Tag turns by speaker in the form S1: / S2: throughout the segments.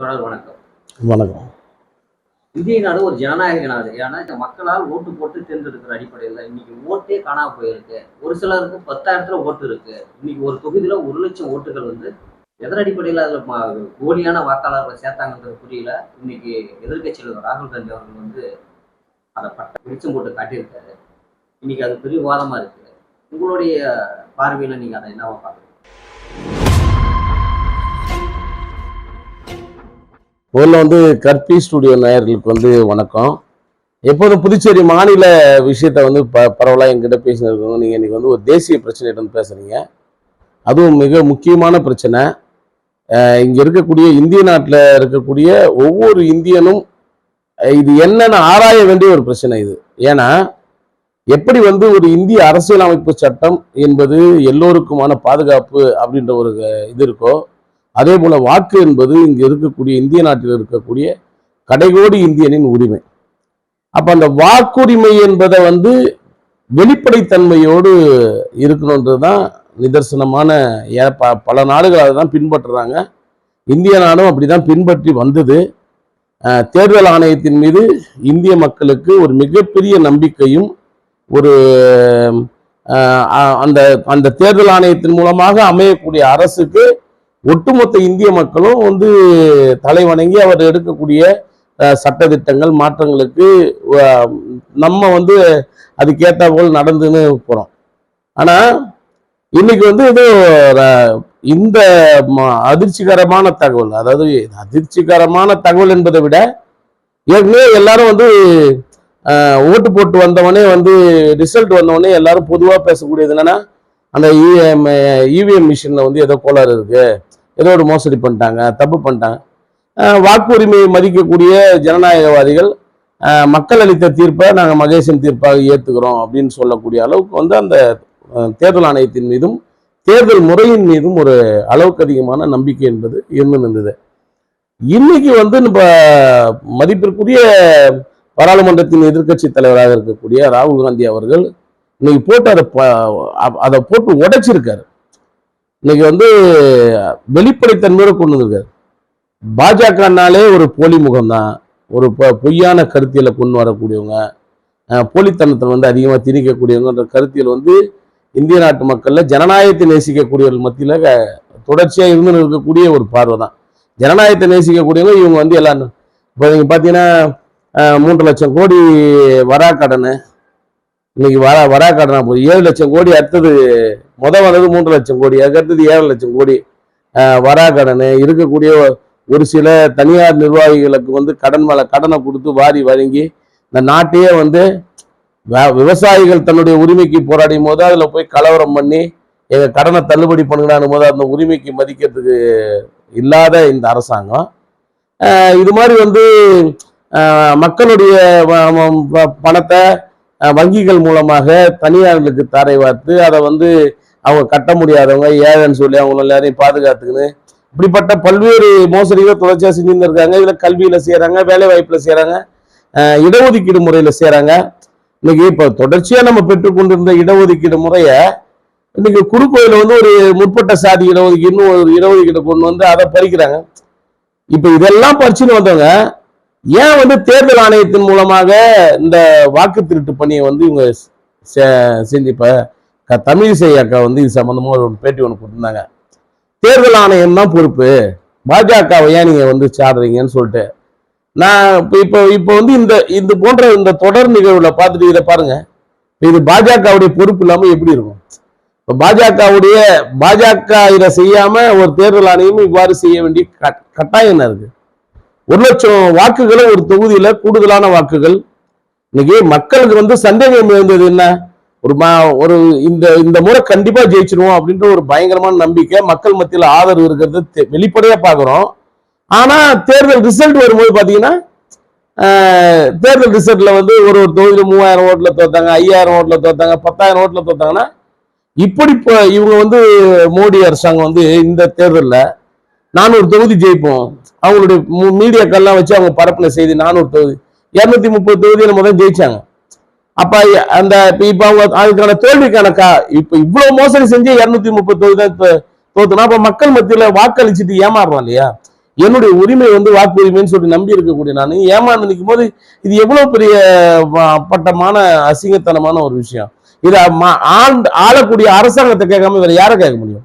S1: தொடர் வணக்கம்.
S2: வணக்கம்.
S1: இந்திய நாடு ஒரு ஜனநாயக நாடு ஏன்னா மக்களால் ஓட்டு போட்டு தேர்ந்தெடுக்கிற அடிப்படையில் இன்னைக்கு ஓட்டே காணாம போயிருக்கு. ஒரு சிலருக்கு பத்தாயிரத்துல ஓட்டு இருக்கு. இன்னைக்கு ஒரு தொகுதியில ஒரு லட்சம் ஓட்டுகள் வந்து எதன் அடிப்படையில் அதுல போலியான வாக்காளர்களை சேர்த்தாங்கன்றது புரியல. இன்னைக்கு எதிர்க்கட்சியில் ராகுல் காந்தி அவர்கள் வந்து அதை பட்ட வெளிச்சம் போட்டு காட்டியிருக்காரு. இன்னைக்கு அது பெரிய விவாதமா இருக்கு. உங்களுடைய பார்வையில நீங்க அதை என்னவா பாக்குறீங்க
S2: முதல்ல வந்து கற்பி ஸ்டுடியோ நேயர்களுக்கு வந்து வணக்கம். எப்போதும் புதுச்சேரி மாநில விஷயத்த வந்து ப பரவலாக எங்கிட்ட பேசினிருக்கோங்க நீங்கள் இன்றைக்கி வந்து ஒரு தேசிய பிரச்சனையிட்ட வந்து பேசுகிறீங்க அதுவும் மிக முக்கியமான பிரச்சனை. இங்கே இருக்கக்கூடிய இந்திய நாட்டில் இருக்கக்கூடிய ஒவ்வொரு இந்தியனும் இது என்னன்னு ஆராய வேண்டிய ஒரு பிரச்சனை இது. ஏன்னா எப்படி வந்து ஒரு இந்திய அரசியலமைப்பு சட்டம் என்பது எல்லோருக்குமான பாதுகாப்பு அப்படின்ற ஒரு இது இருக்கோ அதே போல் வாக்கு என்பது இங்கே இருக்கக்கூடிய இந்திய நாட்டில் இருக்கக்கூடிய கடைகோடி இந்தியனின் உரிமை. அப்போ அந்த வாக்குரிமை என்பதை வந்து வெளிப்படைத்தன்மையோடு இருக்கணுன்றது தான் நிதர்சனமான ஏ- ப- பல நாடுகள் அதை தான் பின்பற்றுறாங்க. இந்திய நாடும் அப்படிதான் பின்பற்றி வந்தது. தேர்தல் ஆணையத்தின் மீது இந்திய மக்களுக்கு ஒரு மிகப்பெரிய நம்பிக்கையும் ஒரு அந்த அந்த தேர்தல் ஆணையத்தின் மூலமாக அமையக்கூடிய அரசுக்கு ஒட்டுமொத்த இந்திய மக்களும் வந்து தலைவணங்கி அவர் எடுக்கக்கூடிய சட்டத்திட்டங்கள் மாற்றங்களுக்கு நம்ம வந்து அதுக்கேற்ற போல் நடந்துன்னு போகிறோம் ஆனால் இன்னைக்கு வந்து இது இந்த ம- அதிர்ச்சிகரமான தகவல் அதாவது அதிர்ச்சிகரமான தகவல் என்பதை விட ஏற்கனவே எல்லாரும் வந்து ஓட்டு போட்டு வந்தவொடனே வந்து ரிசல்ட் வந்தவொடனே எல்லாரும் பொதுவாக பேசக்கூடியது என்னன்னா அந்த இஎம் இவிஎம் மிஷினில் வந்து ஏதோ கோளாறு இருக்குது ஏதோ ஒரு மோசடி பண்ணிட்டாங்க தப்பு பண்ணிட்டாங்க. வாக்குரிமையை மதிக்கக்கூடிய ஜனநாயகவாதிகள் மக்கள் அளித்த தீர்ப்பை நாங்கள் மகேசன் தீர்ப்பாக ஏற்றுக்கிறோம் அப்படின்னு சொல்லக்கூடிய அளவுக்கு வந்து அந்த தேர்தல் ஆணையத்தின் மீதும் தேர்தல் முறையின் மீதும் ஒரு அளவுக்கு அதிகமான நம்பிக்கை என்பது இருந்து நின்றது இன்னைக்கு வந்து நம்ம மதிப்பிற்குரிய பாராளுமன்றத்தின் எதிர்க்கட்சி தலைவராக இருக்கக்கூடிய ராகுல் காந்தி அவர்கள் இன்னைக்கு போட்டு அதை அதை போட்டு உடைச்சிருக்காரு. இன்னைக்கு வந்து வெளிப்படைத்தன்மையோட கொண்டு வந்திருக்காரு. பாஜகனாலே ஒரு போலி முகம்தான் ஒரு பொய்யான கருத்தியலை கொண்டு வரக்கூடியவங்க போலித்தனத்தை வந்து அதிகமாக திணிக்கக்கூடியவங்கன்ற கருத்தியல் வந்து இந்திய நாட்டு மக்களில் ஜனநாயகத்தை நேசிக்கக்கூடியவர்கள் மத்தியில் தொடர்ச்சியாக இருந்து இருக்கக்கூடிய ஒரு பார்வை தான் ஜனநாயகத்தை நேசிக்கக்கூடியவங்க இவங்க வந்து எல்லாம் இப்போ நீங்கள் பார்த்தீங்கன்னா மூன்று லட்சம் கோடி வரா கடன் இன்னைக்கு வரா வரா கடனா போகுது. ஏழு லட்சம் கோடி அடுத்தது முத வந்தது மூன்று லட்சம் கோடி அதுக்கடுத்தது ஏழு லட்சம் கோடி வரா கடன். இருக்கக்கூடிய ஒரு சில தனியார் நிர்வாகிகளுக்கு வந்து கடன் மேலே கடனை கொடுத்து வாரி வழங்கி இந்த நாட்டையே வந்து விவசாயிகள் தன்னுடைய உரிமைக்கு போராடியும் போது அதில் போய் கலவரம் பண்ணி எங்கள் கடனை தள்ளுபடி பண்ணுங்கடான்னு போது அந்த உரிமைக்கு மதிக்கிறதுக்கு இல்லாத இந்த அரசாங்கம். இது மாதிரி வந்து மக்களுடைய பணத்தை வங்கிகள் மூலமாக தனியார்களுக்கு தாரை வார்த்து அதை வந்து அவங்க கட்ட முடியாதவங்க ஏழைன்னு சொல்லி அவங்க எல்லாரையும் பாதுகாத்துக்கின்னு. இப்படிப்பட்ட பல்வேறு மோசடிகளை தொடர்ச்சியாக செஞ்சுட்டு இருக்காங்க. இதில் கல்வியில் செய்கிறாங்க வேலை வாய்ப்பில் செய்கிறாங்க இடஒதுக்கீடு முறையில் செய்கிறாங்க இன்னைக்கு இப்போ தொடர்ச்சியாக நம்ம பெற்றுக்கொண்டிருந்த இடஒதுக்கீடு முறையை இன்னைக்கு குறுக்கோயில வந்து ஒரு முற்பட்ட சாதி இடஒதுக்கீடுன்னு ஒரு இடஒதுக்கீடு கொண்டு வந்து அதை பறிக்கிறாங்க. இப்போ இதெல்லாம் பறிச்சுன்னு வந்தவங்க ஏன் வந்து தேர்தல் ஆணையத்தின் மூலமாக இந்த வாக்கு திருட்டு பணியை வந்து இவங்க செ- செஞ்சு இப்போ தமிழிசை அக்கா வந்து இது சம்மந்தமாக ஒரு பேட்டி ஒன்று கொடுத்துருந்தாங்க. தேர்தல் ஆணையம் தான் பொறுப்பு. பாஜகவை ஏன் நீங்கள் வந்து சாடுறீங்கன்னு சொல்லிட்டு. நான் இப்போ இப்போ இப்போ வந்து இந்த இது போன்ற இந்த தொடர் நிகழ்வில் பார்த்துட்டு இதை பாருங்க. இது பாஜகவுடைய பொறுப்பு இல்லாமல் எப்படி இருக்கும்? இப்போ பாஜகவுடைய பாஜக இதை செய்யாமல் ஒரு தேர்தல் ஆணையம் இவ்வாறு செய்ய வேண்டிய கட்- கட்டாயம் என்ன இருக்குது ஒரு லட்சம் வாக்குகளை ஒரு தொகுதியில கூடுதலான வாக்குகள். இன்னைக்கு மக்களுக்கு வந்து சந்தேகம் இருந்தது என்ன? ஒரு ஒரு இந்த இந்த முறை கண்டிப்பா ஜெயிச்சிருவோம் அப்படின்ற ஒரு பயங்கரமான நம்பிக்கை மக்கள் மத்தியில் ஆதரவு இருக்கிறது தெ- வெளிப்படையா பாக்குறோம் ஆனா தேர்தல் ரிசல்ட் வரும்போது பாத்தீங்கன்னா தேர்தல் ரிசல்ட்ல வந்து ஒரு ஒரு தொகுதியில மூவாயிரம் ஓட்டுல தோத்தாங்க ஐயாயிரம் ஓட்டுல தோத்தாங்க பத்தாயிரம் ஓட்டுல தோத்தாங்கன்னா இப்படி இப்போ இவங்க வந்து மோடி அரசாங்கம் வந்து இந்த தேர்தலில் நானூறு தொகுதி ஜெயிப்போம். அவங்களுடைய மீடியாக்கள்லாம் வச்சு அவங்க பரப்புன செய்தி நானூறு தொகுதி. இரநூத்தி முப்பது தொகுதி நம்ம தான் ஜெயிச்சாங்க. அப்ப அந்த இப்ப அவங்க அதுக்கான தோல்விக்கான கா இப்ப இவ்வளவு மோசடி செஞ்சு இரநூத்தி முப்பது தொகுதி தான் தோத்துனா அப்ப மக்கள் மத்தியில வாக்களிச்சுட்டு ஏமாறுறோம் இல்லையா? என்னுடைய உரிமை வந்து வாக்கு உரிமைன்னு சொல்லி நம்பி இருக்கக்கூடிய நான் ஏமாந்து நிற்கும் போது இது எவ்வளவு பெரிய பட்டமான அசிங்கத்தனமான ஒரு விஷயம். இதை ஆண்டு ஆளக்கூடிய அரசாங்கத்தை கேட்காம வேற யாரை கேட்க முடியும்?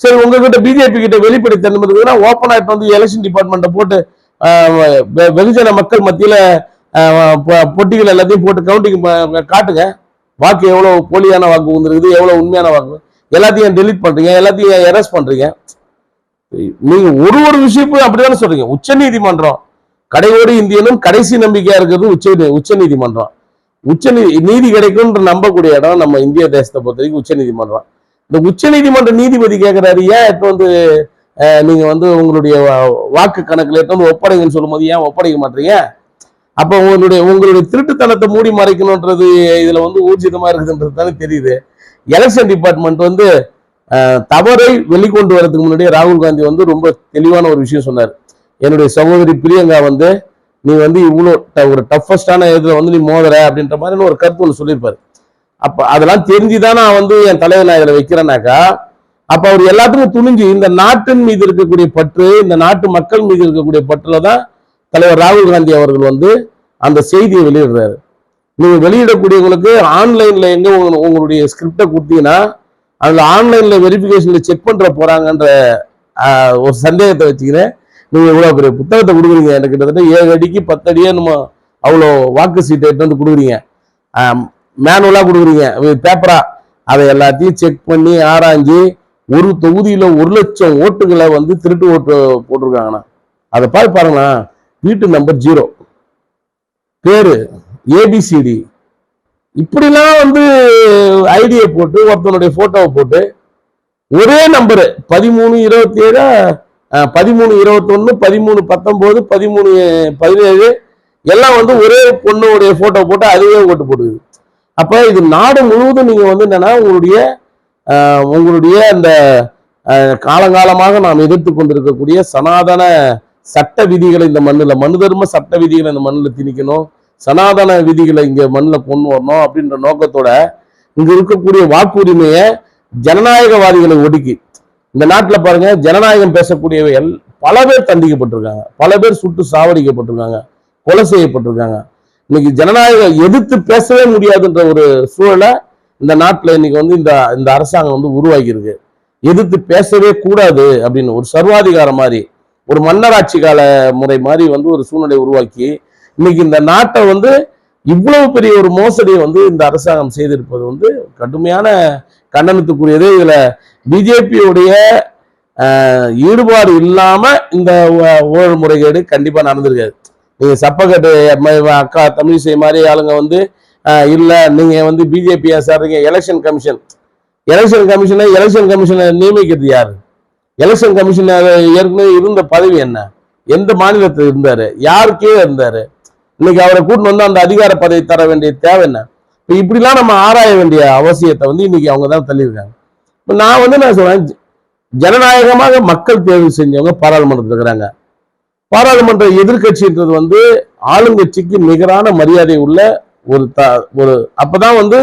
S2: சரி உங்ககிட்ட பிஜேபி கிட்ட வெளிப்படைத்தன்மை இருக்குதுன்னா ஓப்பனா இப்ப வந்து எலெக்ஷன் டிபார்ட்மெண்ட்டை போட்டு வெ- வெகுஜன மக்கள் மத்தியில பொட்டிகள் எல்லாத்தையும் போட்டு கவுண்டிங் காட்டுங்க. வாக்கு எவ்வளவு போலியான வாக்கு வந்துருக்குது எவ்வளவு உண்மையான வாக்கு எல்லாத்தையும் டெலீட் பண்றீங்க எல்லாத்தையும் எரஸ் பண்றீங்க. நீங்க ஒரு ஒரு விஷயத்தையும் அப்படிதானே சொல்றீங்க. உச்ச நீதிமன்றம் கடையோடு இந்தியனும் கடைசி நம்பிக்கையா இருக்கிறது உச்ச உச்ச நீதிமன்றம். உச்ச நீதி நீதி கிடைக்கும்ன்ற நம்பக்கூடிய இடம் நம்ம இந்திய தேசத்தை பொறுத்த வரைக்கும் உச்ச நீதிமன்றம். இந்த உச்ச நீதிமன்ற நீதிபதி கேட்கிறாரு ஏன் இப்போ வந்து நீங்க வந்து உங்களுடைய வா- வாக்கு கணக்குல எடுத்து வந்து ஒப்படைங்கன்னு சொல்லும்போது ஏன் ஒப்படைக்க மாட்டீங்க? அப்போ உங்களுடைய உங்களுடைய திருட்டுத்தனத்தை மூடி மறைக்கணுன்றது இதுல வந்து ஊர்ஜிதமா இருக்குதுன்றது தானே தெரியுது. எலெக்ஷன் டிபார்ட்மெண்ட் வந்து தவறை வெளிக்கொண்டு வரதுக்கு முன்னாடியே ராகுல் காந்தி வந்து ரொம்ப தெளிவான ஒரு விஷயம் சொன்னார். என்னுடைய சகோதரி பிரியங்கா வந்து நீ வந்து இவ்வளோ ட- ஒரு டஃபஸ்டான இதில் வந்து நீ மோதுற அப்படின்ற மாதிரி ஒரு கருத்து ஒன்று சொல்லியிருப்பாரு. அப்ப அதெல்லாம் தெரிஞ்சுதான் நான் வந்து என் தலைவர் நான் இதில் வைக்கிறேனாக்கா அப்ப அவர் எல்லாத்துக்கும் துணிஞ்சு இந்த நாட்டின் மீது இருக்கக்கூடிய பற்று இந்த நாட்டு மக்கள் மீது இருக்கக்கூடிய பற்றுல தான் தலைவர் ராகுல் காந்தி அவர்கள் வந்து அந்த செய்தியை வெளியிடுறாரு. நீங்க வெளியிடக்கூடியவங்களுக்கு ஆன்லைன்ல எங்க உங்களுடைய ஸ்கிரிப்டை கொடுத்தீங்கன்னா அதுல ஆன்லைன்ல வெரிபிகேஷன்ல செக் பண்ற போறாங்கன்ற ஒரு சந்தேகத்தை வச்சுக்கிறேன். நீங்க இவ்வளவு பெரிய புத்தகத்தை கொடுக்குறீங்க எனக்கு கிட்டத்தட்ட ஏழு அடிக்கு பத்து அடியே நம்ம அவ்வளோ வாக்கு சீட்டை எடுத்து வந்து கொடுக்குறீங்க. மேனுவலாக கொடுக்குறீங்க. பேப்பரா அதை எல்லாத்தையும் செக் பண்ணி ஆராய்ஞ்சு ஒரு தொகுதியில் ஒரு லட்சம் ஓட்டுகளை வந்து திருட்டு ஓட்டு போட்டிருக்காங்கண்ணா. அதை பார்த்து பாருங்கண்ணா. வீட்டு நம்பர் ஜீரோ பேரு ஏபிசிடி இப்படிலாம் வந்து ஐடியை போட்டு ஒருத்தனுடைய போட்டோவை போட்டு ஒரே நம்பரு பதிமூணு இருபத்தி ஏழு பதிமூணு இருபத்தொன்னு பதிமூணு பத்தொம்போது பதிமூணு பதினேழு எல்லாம் வந்து ஒரே பொண்ணுடைய போட்டோ போட்டு அதுவே ஓட்டு போட்டுக்குது. அப்போ இது நாடு முழுவதும் நீங்கள் வந்து என்னன்னா உங்களுடைய உங்களுடைய அந்த காலங்காலமாக நாம் எதிர்த்து கொண்டிருக்கக்கூடிய சனாதன சட்ட விதிகளை இந்த மண்ணில் மனு தர்ம சட்ட விதிகளை இந்த மண்ணில் திணிக்கணும் சனாதன விதிகளை இங்கே மண்ணில் கொண்டு வரணும் அப்படின்ற நோக்கத்தோட இங்கே இருக்கக்கூடிய வாக்குரிமையை ஜனநாயகவாதிகளை ஒடுக்கி இந்த நாட்டில் பாருங்க ஜனநாயகம் பேசக்கூடியவைகள் பல பேர் தண்டிக்கப்பட்டிருக்காங்க பல பேர் சுட்டு சாவடிக்கப்பட்டிருக்காங்க கொலை செய்யப்பட்டிருக்காங்க. இன்னைக்கு ஜனநாயகம் எதிர்த்து பேசவே முடியாதுன்ற ஒரு சூழலை இந்த நாட்டில் இன்னைக்கு வந்து இந்த இந்த அரசாங்கம் வந்து உருவாகியிருக்கு. எதிர்த்து பேசவே கூடாது அப்படின்னு ஒரு சர்வாதிகாரம் மாதிரி ஒரு மன்னராட்சி கால முறை மாதிரி வந்து ஒரு சூழ்நிலை உருவாக்கி இன்னைக்கு இந்த நாட்டை வந்து இவ்வளவு பெரிய ஒரு மோசடியை வந்து இந்த அரசாங்கம் செய்திருப்பது வந்து கடுமையான கண்டனத்துக்குரியது. இதுல பிஜேபியுடைய ஈடுபாடு இல்லாம இந்த ஊழல் முறைகேடு கண்டிப்பா நடந்திருக்காது. நீங்க சப்பக்கட்டு அக்கா தமிழிசை மாதிரி ஆளுங்க வந்து இல்லை இல்ல நீங்க வந்து பிஜேபியா சார்றீங்க. எலெக்ஷன் கமிஷன் எலெக்ஷன் கமிஷனை எலெக்ஷன் கமிஷனை நியமிக்கிறது யாரு? எலெக்ஷன் கமிஷனர் ஏற்கனவே இருந்த பதவி என்ன? எந்த மாநிலத்தில் இருந்தாரு? யாருக்கே இருந்தாரு? இன்னைக்கு அவரை கூட்டின்னு வந்து அந்த அதிகார பதவி தர வேண்டிய தேவை என்ன? இப்போ இப்படிலாம் நம்ம ஆராய வேண்டிய அவசியத்தை வந்து இன்னைக்கு அவங்க தான் தள்ளியிருக்காங்க. இப்போ நான் வந்து நான் சொல்றேன் ஜ- ஜனநாயகமாக மக்கள் தேர்வு செஞ்சவங்க பாராளுமன்றத்தில் இருக்கிறாங்க. பாராளுமன்ற எதிர்கட்சின்றது வந்து ஆளுங்கட்சிக்கு நிகரான மரியாதை உள்ள ஒரு த ஒரு அப்பதான் வந்து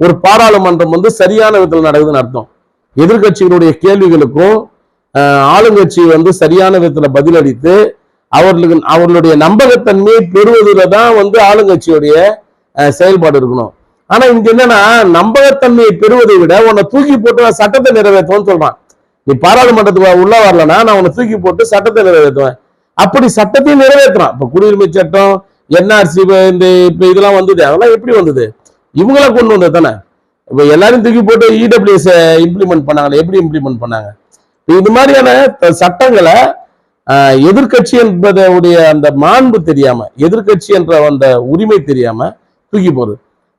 S2: ஒரு பாராளுமன்றம் வந்து சரியான விதத்தில் நடக்குதுன்னு அர்த்தம். எதிர்கட்சிகளுடைய கேள்விகளுக்கும் ஆளுங்கட்சி வந்து சரியான விதத்தில் பதிலளித்து அவர்களுக்கு அவர்களுடைய நம்பகத்தன்மையை பெறுவதில் தான் வந்து ஆளுங்கட்சியுடைய செயல்பாடு இருக்கணும். ஆனா இங்க என்னன்னா நம்பகத்தன்மையை பெறுவதை விட உன்னை தூக்கி போட்டு நான் சட்டத்தை நிறைவேற்றுவேன்னு சொல்றான். நீ பாராளுமன்றத்துக்கு உள்ள வரலன்னா நான் உன்னை தூக்கி போட்டு சட்டத்தை நிறைவேற்றுவேன். அப்படி சட்டத்தையும் நிறைவேற்றுறான் இப்ப குடியுரிமை சட்டம் என்ஆர்சி இந்த இப்ப இதெல்லாம் வந்தது அதெல்லாம் எப்படி வந்தது? இவங்கள கொண்டு வந்தது தானே? இப்ப எல்லாரும் தூக்கி போட்டு இடபிள்யூஎஸ் இம்ப்ளிமெண்ட் பண்ணாங்களே எப்படி இம்ப்ளிமெண்ட் பண்ணாங்க? இது மாதிரியான சட்டங்களை எதிர்கட்சி எதிர்க்கட்சி அந்த மாண்பு தெரியாம எதிர்க்கட்சி என்ற அந்த உரிமை தெரியாம தூக்கி போகுது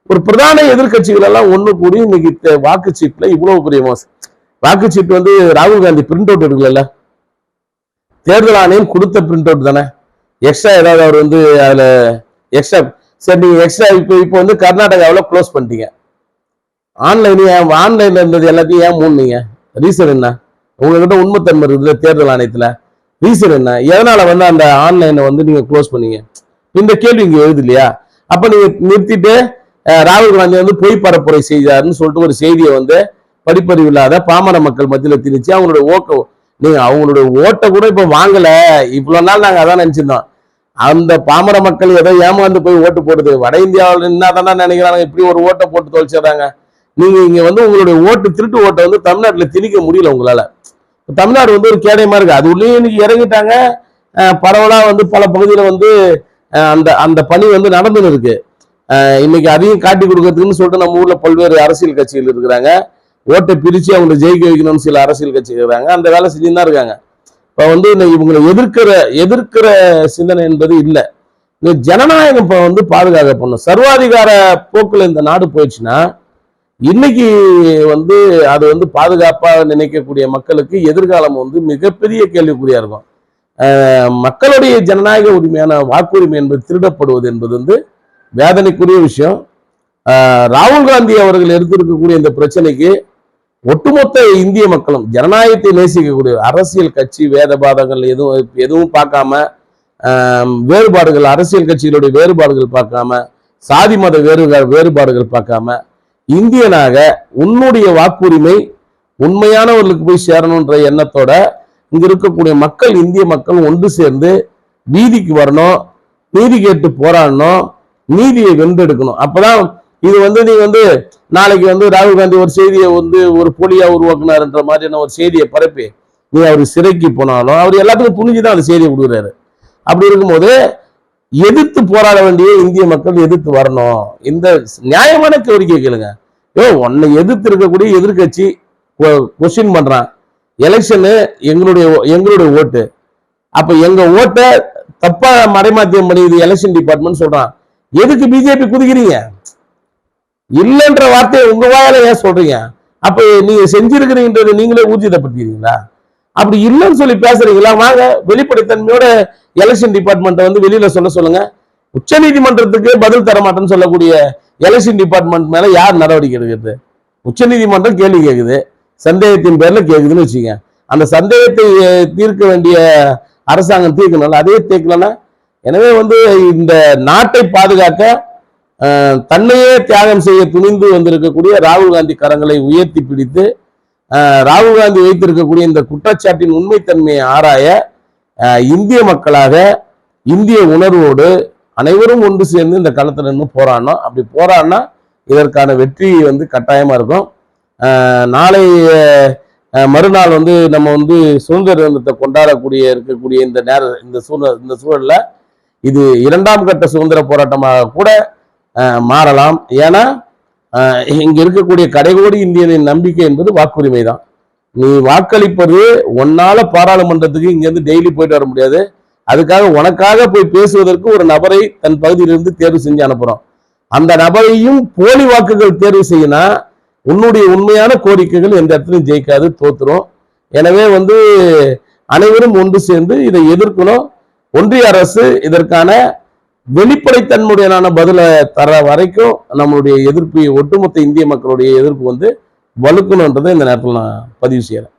S2: ஒரு பிரதான எதிர்கட்சிகள் எல்லாம் ஒன்று கூடி இன்னைக்கு வாக்குச்சீட்டுல இவ்வளவு பெரிய மோசம் வாக்குச்சீட்டு வந்து ராகுல் காந்தி பிரிண்ட் அவுட் எடுக்கல தேர்தல் ஆணையம் கொடுத்த பிரிண்ட் அவுட் தானே? எக்ஸ்ட்ரா ஏதாவது அவர் வந்து அதில் எக்ஸ்ட்ரா சரி நீங்கள் எக்ஸ்ட்ரா இப்போ இப்போ வந்து கர்நாடகாவில் க்ளோஸ் பண்ணிட்டீங்க. ஆன்லைன் ஏன் ஆன்லைனில் இருந்தது எல்லாத்தையும் ஏன் மூணுனீங்க ரீசன் என்ன? உங்ககிட்ட உண்மைத்தன்மை இருக்குது தேர்தல் ஆணையத்தில். ரீசன் என்ன? எதனால் வந்து அந்த ஆன்லைனை வந்து நீங்கள் க்ளோஸ் பண்ணீங்க? இந்த கேள்வி இங்கே எழுது இல்லையா? அப்போ நீங்கள் நிறுத்திட்டு ராகுல் காந்தி வந்து பொய் பரப்புரை செய்தாருன்னு சொல்லிட்டு ஒரு செய்தியை வந்து படிப்பறிவு இல்லாத பாமர மக்கள் மத்தியில் திணிச்சு அவங்களுடைய ஓக்க நீங்க அவங்களுடைய ஓட்டை கூட இப்ப வாங்கல. இவ்வளவு நாள் நாங்க அதான் நினைச்சிருந்தோம். அந்த பாமர மக்கள் ஏதோ ஏமாந்து போய் ஓட்டு போடுது. வட இந்தியாவில் என்ன தானே நினைக்கிறாங்க. இப்படி ஒரு ஓட்டை போட்டு தொலைச்சிடுறாங்க. நீங்க இங்க வந்து உங்களுடைய ஓட்டு திருட்டு ஓட்டை வந்து தமிழ்நாட்டுல திணிக்க முடியல உங்களால. தமிழ்நாடு வந்து ஒரு கேடயமா இருக்கு. அது உள்ளே இன்னைக்கு இறங்கிட்டாங்க. பரவலாக பரவலா வந்து பல பகுதியில வந்து அந்த அந்த பணி வந்து நடந்துன்னு இருக்கு. இன்னைக்கு அதையும் காட்டி கொடுக்கறதுக்குன்னு சொல்லிட்டு நம்ம ஊர்ல பல்வேறு அரசியல் கட்சிகள் இருக்கிறாங்க. ஓட்டை பிரித்து அவங்களை ஜெயிக்க வைக்கணும்னு சில அரசியல் கட்சிக்கிறாங்க அந்த வேலை செஞ்சுன்னு தான் இருக்காங்க. இப்போ வந்து இந்த இவங்களை எதிர்க்கிற எதிர்க்கிற சிந்தனை என்பது இல்லை. இந்த ஜனநாயகம் இப்போ வந்து பாதுகாக்கப்படணும் சர்வாதிகார போக்கில் இந்த நாடு போயிடுச்சுன்னா இன்னைக்கு வந்து அது வந்து பாதுகாப்பாக நினைக்கக்கூடிய மக்களுக்கு எதிர்காலம் வந்து மிகப்பெரிய கேள்விக்குறியா இருக்கும். மக்களுடைய ஜனநாயக உரிமையான வாக்குரிமை என்பது திருடப்படுவது என்பது வந்து வேதனைக்குரிய விஷயம். ராகுல் காந்தி அவர்கள் எடுத்திருக்கக்கூடிய இந்த பிரச்சனைக்கு ஒட்டுமொத்த இந்திய மக்களும் ஜனநாயகத்தை நேசிக்கக்கூடிய அரசியல் கட்சி வேதபாதங்கள் எதுவும் எதுவும் பார்க்காம வேறுபாடுகள் அரசியல் கட்சிகளுடைய வேறுபாடுகள் பார்க்காம சாதி மத வேறு வேறுபாடுகள் பார்க்காம இந்தியனாக உன்னுடைய வாக்குரிமை உண்மையானவர்களுக்கு போய் சேரணுன்ற எண்ணத்தோட இங்க இருக்கக்கூடிய மக்கள் இந்திய மக்கள் ஒன்று சேர்ந்து வீதிக்கு வரணும் நீதி கேட்டு போராடணும் நீதியை வென்றெடுக்கணும். அப்பதான் இது வந்து நீ வந்து நாளைக்கு வந்து ராகுல் காந்தி ஒரு செய்தியை வந்து ஒரு போலியா உருவாக்குனாருன்ற மாதிரியான ஒரு செய்தியை பரப்பி நீ அவர் சிறைக்கு போனாலும் அவர் எல்லாத்துக்கும் துணிஞ்சுதான் அந்த செய்தியை கொடுக்குறாரு. அப்படி இருக்கும்போது எதிர்த்து போராட வேண்டிய இந்திய மக்கள் எதிர்த்து வரணும். இந்த நியாயமான கோரிக்கை கேளுங்க. ஏ உன்னை எதிர்த்து இருக்கக்கூடிய எதிர்க்கட்சி கொஸ்டின் பண்றான். எலெக்ஷனு எங்களுடைய எங்களுடைய ஓட்டு. அப்ப எங்க ஓட்டை தப்பா மறைமாத்தியம் பண்ணி இது எலெக்ஷன் டிபார்ட்மெண்ட் சொல்றான். எதுக்கு பிஜேபி குதிக்கிறீங்க? இல்லைன்ற வார்த்தையை உங்க வாயால ஏன் சொல்றீங்க? அப்ப நீங்க செஞ்சிருக்கிறீங்கன்றது நீங்களே ஊர்ஜிதப்படுத்திக்கிறீங்களா? அப்படி இல்லைன்னு சொல்லி பேசுறீங்களா? வாங்க வெளிப்படைத்தன்மையோட எலெக்ஷன் டிபார்ட்மெண்ட்டை வந்து வெளியில சொல்ல சொல்லுங்க. உச்ச நீதிமன்றத்துக்கு பதில் தர மாட்டேன்னு சொல்லக்கூடிய எலெக்ஷன் டிபார்ட்மெண்ட் மேல யார் நடவடிக்கை எடுக்கிறது? உச்ச நீதிமன்றம் கேள்வி கேட்குது சந்தேகத்தின் பேர்ல கேக்குதுன்னு வச்சுங்க. அந்த சந்தேகத்தை தீர்க்க வேண்டிய அரசாங்கம் தீர்க்கணும் அதே தீர்க்கலன்னா எனவே வந்து இந்த நாட்டை பாதுகாக்க தன்னையே தியாகம் செய்ய துணிந்து வந்திருக்கக்கூடிய ராகுல் காந்தி கரங்களை உயர்த்தி பிடித்து ராகுல் காந்தி வைத்திருக்கக்கூடிய இந்த குற்றச்சாட்டின் உண்மைத்தன்மையை ஆராய இந்திய மக்களாக இந்திய உணர்வோடு அனைவரும் ஒன்று சேர்ந்து இந்த களத்தில் நின்று போராடணும். அப்படி போராடினா இதற்கான வெற்றி வந்து கட்டாயமாக இருக்கும். நாளை மறுநாள் வந்து நம்ம வந்து சுதந்திர தினத்தை கொண்டாடக்கூடிய இருக்கக்கூடிய இந்த நேர இந்த சூழல் இந்த சூழலில் இது இரண்டாம் கட்ட சுதந்திர போராட்டமாக கூட மாறலாம். ஏன்னா இங்க இருக்கக்கூடிய கடைகோடி இந்தியனின் நம்பிக்கை என்பது வாக்குரிமை தான் நீ வாக்களிப்பது ஒன்னால பாராளுமன்றத்துக்கு இங்க இருந்து டெய்லி போயிட்டு வர முடியாது. அதுக்காக உனக்காக போய் பேசுவதற்கு ஒரு நபரை தன் பகுதியிலிருந்து தேர்வு செஞ்சு அனுப்புறோம். அந்த நபரையும் போலி வாக்குகள் தேர்வு செய்யினா உன்னுடைய உண்மையான கோரிக்கைகள் எந்த இடத்துலையும் ஜெயிக்காது தோத்துரும். எனவே வந்து அனைவரும் ஒன்று சேர்ந்து இதை எதிர்க்கணும். ஒன்றிய அரசு இதற்கான வெளிப்படைத்தன்மையுடனான பதிலை தர வரைக்கும் நம்மளுடைய எதிர்ப்பு ஒட்டுமொத்த இந்திய மக்களுடைய எதிர்ப்பு வந்து வலுக்கணுன்றதை இந்த நேரத்தில் நான் பதிவு செய்கிறேன்